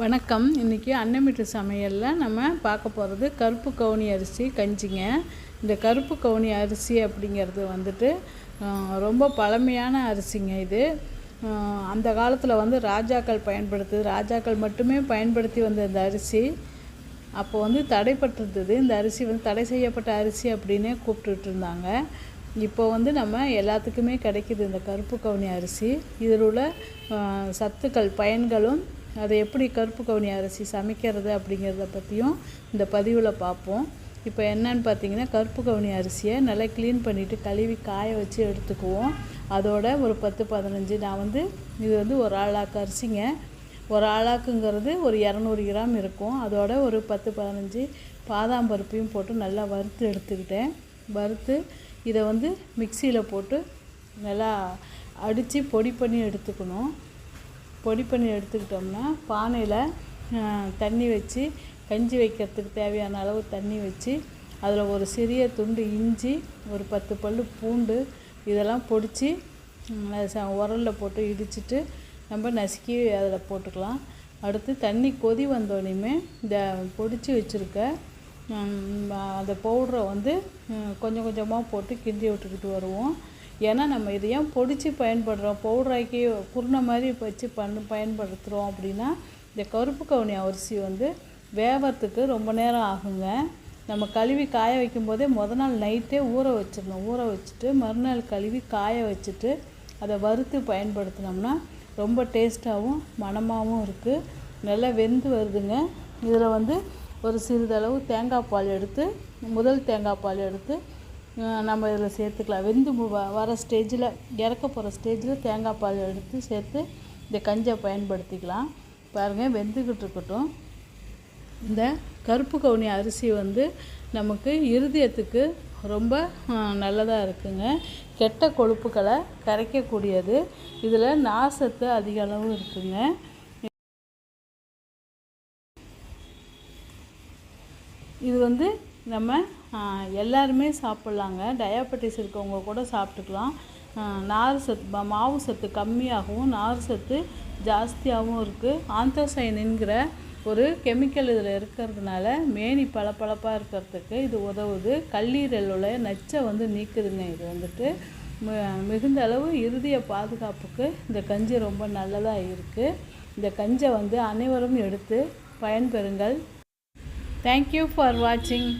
வணக்கம். இன்றைக்கி அன்னமிட்டு சமையலில் நம்ம பார்க்க போகிறது கருப்பு கவுனி அரிசி கஞ்சிங்க. இந்த கருப்பு கவுனி அரிசி அப்படிங்கிறது வந்துட்டு ரொம்ப பழமையான அரிசிங்க இது. அந்த காலத்தில் வந்து ராஜாக்கள் பயன்படுத்து ராஜாக்கள் மட்டுமே பயன்படுத்தி வந்த இந்த அரிசி. அப்போ வந்து தடைப்பட்டிருந்தது. இந்த அரிசி வந்து தடை செய்யப்பட்ட அரிசி அப்படின்னே கூப்பிட்டுட்டு இருந்தாங்க இப்போ வந்து நம்ம எல்லாத்துக்குமே கிடைக்கிது இந்த கருப்பு கவுனி அரிசி. இதில் உள்ள சத்துக்கள் பயன்களும் அதை எப்படி கருப்பு கவுனி அரிசி சமைக்கிறது அப்படிங்கிறத பற்றியும் இந்த பதிவில் பார்ப்போம் இப்போ என்னன்னு பார்த்தீங்கன்னா கருப்பு கவுனி அரிசியை நல்லா க்ளீன் பண்ணிவிட்டு கழுவி காய வச்சு எடுத்துக்குவோம். அதோட ஒரு பத்து பதினஞ்சு நான் வந்து இது வந்து ஒரு ஆளாக்கு அரிசிங்க. ஒரு ஆளாக்குங்கிறது ஒரு இரநூறு கிராம் இருக்கும். அதோட ஒரு பத்து பதினஞ்சு பாதாம் பருப்பையும் போட்டு நல்லா வறுத்து எடுத்துக்கிட்டேன். வறுத்து இதை வந்து மிக்சியில் போட்டு நல்லா அடித்து பொடி பண்ணி எடுத்துக்கணும். பொடி பண்ணி எடுத்துக்கிட்டோம்னா பானையில் தண்ணி வச்சு கஞ்சி வைக்கிறதுக்கு தேவையான அளவு தண்ணி வச்சு அதில் ஒரு சிறிய துண்டு இஞ்சி ஒரு பத்து பல் பூண்டு இதெல்லாம் பொடித்து உரலில் போட்டு இடிச்சிட்டு நம்ம நசுக்கி அதில் போட்டுக்கலாம். அடுத்து தண்ணி கொதி வந்தோடனையுமே இந்த பொடிச்சு வச்சுருக்க அந்த பவுடரை வந்து கொஞ்சம் கொஞ்சமாக போட்டு கிண்டி விட்டுக்கிட்டு வருவோம். ஏன்னா நம்ம இதை ஏன் பொடிச்சு பயன்படுறோம்? பவுடராக்கி குருணை மாதிரி வச்சு பண்ண பயன்படுத்துகிறோம் அப்படின்னா இந்த கருப்பு கவுனி அரிசி வந்து வேவறதுக்கு ரொம்ப நேரம் ஆகுங்க. நம்ம கழுவி காய வைக்கும்போதே முத நாள் நைட்டே ஊற வச்சிடணும். ஊற வச்சுட்டு மறுநாள் கழுவி காய வச்சுட்டு அதை வறுத்து பயன்படுத்தினோம்னா ரொம்ப டேஸ்ட்டாகவும் மணமாகவும் இருக்குது நல்லா வெந்து வருதுங்க. இதில் வந்து ஒரு சிறிதளவு தேங்காய் பால் எடுத்து முதல் தேங்காய் பால் எடுத்து நம்ம இதில் சேர்த்துக்கலாம். வெந்து வர ஸ்டேஜில் இறக்க போகிற ஸ்டேஜில் தேங்காய் பால் எடுத்து சேர்த்து இந்த கஞ்சை பயன்படுத்திக்கலாம். பாருங்கள் வெந்துக்கிட்டு இருக்கட்டும். இந்த கருப்பு கவுனி அரிசி வந்து நமக்கு இருதயத்துக்கு ரொம்ப நல்லதாக இருக்குங்க. கெட்ட கொழுப்புகளை கரைக்கக்கூடியது. இதில் நாசத்து அதிக அளவு இருக்குங்க. இது வந்து நம்ம எல்லாருமே சாப்பிட்லாங்க. டயாபெட்டிஸ் இருக்கவங்க கூட சாப்பிட்டுக்கலாம். நார் சத்து மாவு சத்து கம்மியாகவும் நார் சத்து ஜாஸ்தியாகவும் இருக்குது ஆந்தோசைனின்கிற ஒரு கெமிக்கல் இதில் இருக்கிறதுனால மேனி பளபளப்பாக இருக்கிறதுக்கு இது உதவுது. கல்லீரலுடைய நச்சை வந்து நீக்குதுங்க. இது வந்துட்டு மிகுந்த அளவு இறுதிய பாதுகாப்புக்கு இந்த கஞ்சி ரொம்ப நல்லதாக இருக்குது இந்த கஞ்சை வந்து அனைவரும் எடுத்து பயன்பெறுங்கள். தேங்க்யூ ஃபார் வாட்சிங்